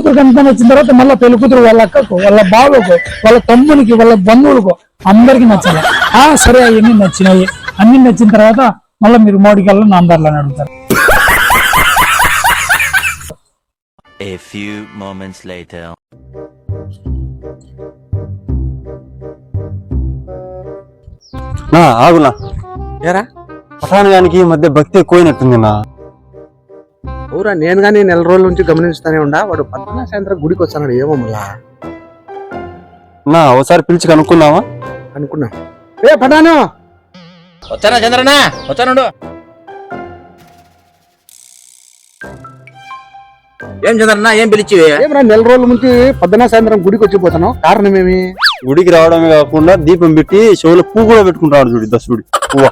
కూతురు కనుక వచ్చిన తర్వాత మళ్ళీ పెళ్ళి కూతురు వాళ్ళ అక్కకు వాళ్ళ బావకు వాళ్ళ తమ్మునికి వాళ్ళ బంధువులకు అందరికి నచ్చాలి. ఆ సరే అవన్నీ నచ్చినాయి. అన్ని నచ్చిన తర్వాత మళ్ళీ మీరు మోడికల్లో నాందార్లని అడుగుతారు. A few moments later. నా ఆగునా? ఏరా పఠానగానికి ఈ మధ్య భక్తి ఎక్కువైనట్టుంది నా. ఊరా నేను కానీ నెల రోజుల నుంచి గమనిస్తానే ఉండా వాడు పద్మనా సాయంత్రం గుడికి వస్తాడు ఏమో మళ్ళా? నా ఒకసారి పిలిచి కనుక్కుందామా అనుకున్నా. ఏ పటాను వచ్చానా చంద్రనా వచ్చానుండు ఏం చంద్రన్న ఏం పిలిచివి? ఏమరా నెల రోజుల నుంచి పద్మనా సాయంత్రం గుడికి వచ్చిపోతాను కారణం ఏమి గుడికి రావడమే కాకుండా దీపం పెట్టి చెవులో పువ్వు కూడా పెట్టుకుంటాడు చూడు దశుడి పువ్వు.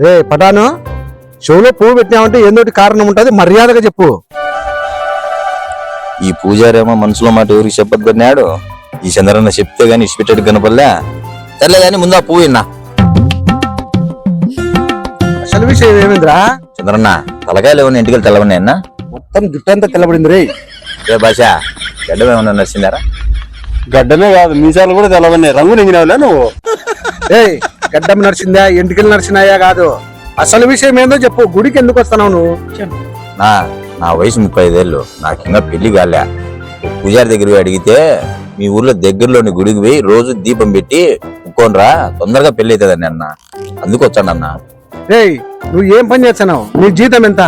ఏ పటాను షోలో పువ్వు పెట్టినామంటే ఏందోటి కారణం ఉంటది. మర్యాదగా చెప్పు. ఈ పూజారేమో మనసులో మాట ఎవరికి చెప్పొద్దన్నాడు ఈ చంద్రన్న చెప్తే గాని ఇచ్చిపెట్టాడు కనపడలే. సర్లే గాని ముందు ఆ పువ్వు విన్నా అసలు విషయం ఏమైందిరా? చంద్రన్న తలకాయలు ఏమన్నా ఇంటికి తెల్లవన్నాయన్న మొత్తం జుట్టంతా తెల్లబడింది రే. ఏ భాష గడ్డం ఏమన్నా నచ్చిందారా గడ్డమే కాదు మీసాలు కూడా తెలవన్నాయి రంగు నెంగినావులే నువ్వు. ఏ గడ్డం నడిచిందా? ఎంటికలు నడిచినాయా కాదు. అసలు విషయం ఏందో చెప్పు. గుడికి ఎందుకు వస్తున్నావు నువ్వు? నా నా వయసు ముప్పై ఐదేళ్ళు నాకు ఇంకా పెళ్ళి కాలే. పూజారి దగ్గర పోయి అడిగితే మీ ఊర్లో దగ్గరలోని గుడికి పోయి రోజు దీపం పెట్టి ముక్కోనరా తొందరగా పెళ్ళి అవుతుందని అన్న. అందుకు వచ్చాను అన్న. ఏయ్ నువ్వు ఏం పని చేస్తున్నావు? నీ జీతం ఎంత?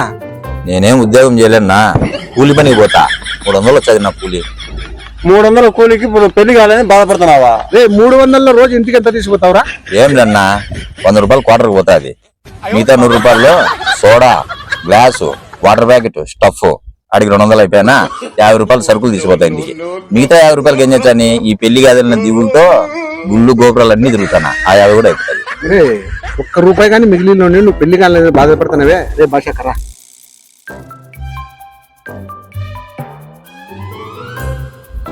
నేనేం ఉద్యోగం చేయలేనా కూలి పనికి పోతా. మూడు వందలు వచ్చేది నా కూలి. మూడు వందల కూలికి ఇప్పుడు పెళ్ళి కాలేదని బాధపడుతున్నావా? రే మూడు వందల రోజు ఇంటికి ఎంత తీసుకుపోతావురా? ఏం లేదన్నా. వంద రూపాయలు క్వార్టర్కి పోతాది. మిగతా నూరు రూపాయలు soda glass water packet stuff. అడిగి రెండు వందలు అయిపోయినా? యాభై రూపాయలు సరుకులు తీసిపోతాయి ఇంటికి. మిగతా యాభై రూపాయలకి ఏం చేస్తాను? ఈ పెళ్ళి కాదన్న దిగులతో గుళ్ళు గోపురాలు అన్ని తిరుగుతానా? ఆ యాభై కూడా అయిపోతుంది రే ఒక్క రూపాయి కానీ మిగిలిన నువ్వు పెళ్ళి కాలేదు బాధపడుతున్నావే రే భాష కర్రా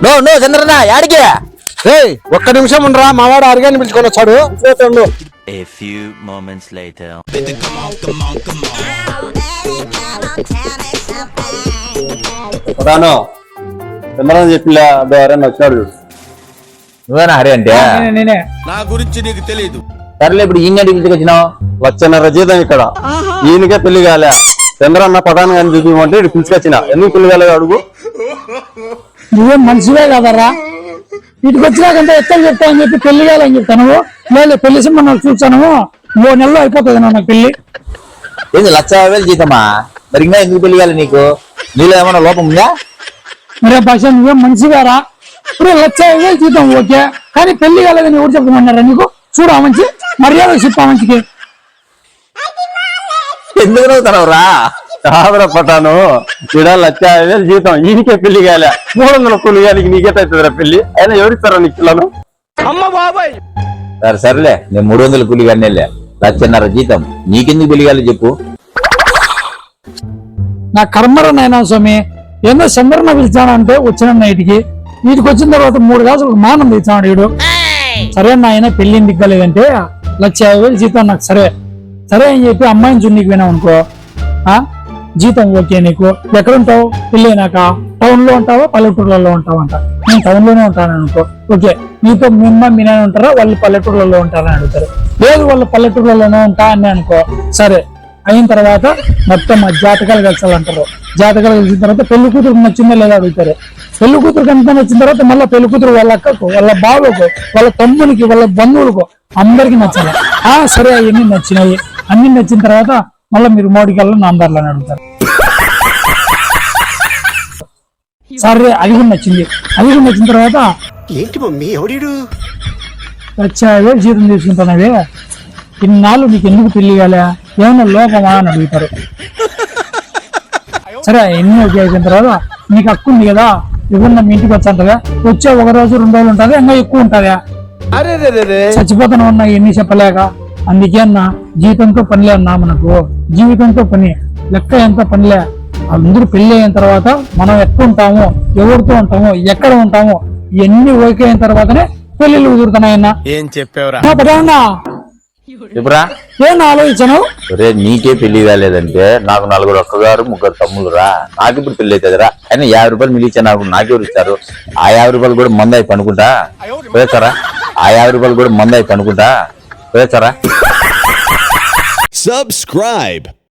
నో నో చంద్రన్న యాడికి? రే ఒక్క నిమిషం ఉండరా? మావాడు అరిగాని పిలుచుకొని వచ్చాడు. A few moments later. పఠాను చంద్రని చెప్పిలే అదో ఎవరైనా వచ్చినాడు చూడు. నువ్వేనా హరి అంటే? నేనే, నేనే. సర్లే ఇప్పుడు ఈ ఇంటికి వచ్చినావు? లక్షన్నర జీతం ఇక్కడ. ఈయనకే పెళ్ళి కాలే. చంద్రన్న పఠాన్ గారిని చూపించమంటే ఇటు పిలుచుకొచ్చిన. ఎందుకు పెళ్ళి కాలేదు అడుగు? నువ్వేం మనిషివే కదరా. వీటికి వచ్చినాకంటే ఎత్తలు చెప్తా అని చెప్పి పెళ్ళి కాలని చెప్తాను లేదు పెళ్ళి సింహం చూసాను మూడు నెలలు అయిపోతుంది నాకు పెళ్ళి. ఏంది లక్ష వేలు జీతమా? మరి ఇంకా ఎందుకు పెళ్ళి కాలే నీకు? నీలో ఏమైనా లోపం ఉందా? మరే భాష నువ్వేం మనిషివేరా ఇప్పుడు లక్ష వేలు జీతం ఓకే. కానీ పెళ్ళి కాలేదని ఎవరు చెప్పమన్నారా నీకు? చూడు ఆ మంచి మర్యాద చెప్పు ఆ మంచికి. ఎందుకు నవ్వుతున్నావురా? కాదురా పఠాను ఇక్కడ లక్ష యాభై వేలు జీతం ఈయనకే పెళ్ళి కాలే. మూడు వందల కూలి గానికి నీకెట్టవుతుందిరా పెళ్ళి. అయినా ఎవరిస్తారా నీకు పిల్లను సరే సర్లే. నేను మూడు వందల కూలి కన్నెళ్ళే లక్షన్నర జీతం. నీకెందుకు పెళ్ళి కాలే చెప్పు. నా కర్మర నాయన స్వామి ఏందో చంద్రన్న పిలిచానంటే వచ్చిన నైట్కి వీటికి వచ్చిన తర్వాత మూడు గాజులు మానం తెచ్చాడు వీడు సరే నాయన పెళ్ళి దిగ్గలేదంటే లక్ష యాభై వేలు జీతం నాకు సరే. సరే అని చెప్పి అమ్మాయిని చున్నీకి పోయినావు అనుకో. ఆ? జీతం ఓకే నీకు. ఎక్కడుంటావు? ఉంటావు టౌన్లో ఉంటావా? పల్లెటూర్లలో ఉంటావంట అంట. నేను టౌన్లోనే ఉంటాను అనుకో. ఓకే. నీతో మీ అమ్మ మీ నాన్న ఉంటారా? వాళ్ళు పల్లెటూర్లలో ఉంటారని అడుగుతారు. లేదు వాళ్ళు పల్లెటూర్లలోనే ఉంటా అని అనుకో. సరే. అయిన తర్వాత మొత్తం ఆ జాతకాలు కలిసాలంటారు. జాతకాలు కలిసిన తర్వాత పెళ్ళి కూతురు నచ్చిందా లేదా అడుగుతారు. పెళ్ళి కూతురు కనుక నచ్చిన తర్వాత మళ్ళీ పెళ్ళి కూతురు వాళ్ళ అక్కకు వాళ్ళ బావకు వాళ్ళ తమ్మునికి వాళ్ళ బంధువులకు అందరికి నచ్చాలి. ఆ సరే అవన్నీ నచ్చినాయి. అన్ని నచ్చిన తర్వాత మళ్ళీ మీరు మోడికల్లో నాందార్లని అడుగుతారు. సరే అది కూడా నచ్చింది. అది కూడా నచ్చిన తర్వాత ఏంటి మమ్మీ ఎవడీడు? లక్ష యాభై వేలు జీతం తీసుకుంటున్నావే. ఇన్నాళ్ళు నీకు ఎందుకు పెళ్ళి కాలే? ఏమన్నా లోపమా అని అడుగుతారు. సరే ఎన్ని ఓకే అయిపోయిన తర్వాత నీకు హక్కు ఉంది కదా ఇవ్వండి మీ ఇంటికి వచ్చంటదా వచ్చే ఒక రోజు రెండు రోజులు ఉంటుంది ఇంకా ఎక్కువ ఉంటుందా? చచ్చిపోతాను అన్నా ఎన్ని చెప్పలేక అందుకే అన్న జీతంతో పనిలే అన్నా మనకు. జీవితంతో పని లెక్క ఎంత పనిలే. అందరూ పెళ్ళి అయిన తర్వాత మనం ఎక్కడ ఉంటాము ఎవరితో ఉంటాము ఎక్కడ ఉంటాము ఇవన్నీ ఓకే అయిన తర్వాతనే పెళ్ళిళ్ళు కుదురుతున్నాయన్నా. ఏం చెప్పావురా? చెప్పురా ఏం ఆలోచించను రే నీకే పెళ్ళి కాలేదంటే నాకు నలుగురు ఒక్కగారు ముగ్గురు తమ్ముళ్ళు రా నాకు ఇప్పుడు పెళ్ళి అవుతుందిరా. అయినా యాభై రూపాయలు మిగిలిచ్చా నాకు నాకెవరు ఇచ్చారు. ఆ యాభై రూపాయలు కూడా మంద అయిపోయి అనుకుంటా? పోయేస్తారా ఆ యాభై రూపాయలు కూడా మంద అనుకుంటా? పోయేస్తారా Subscribe.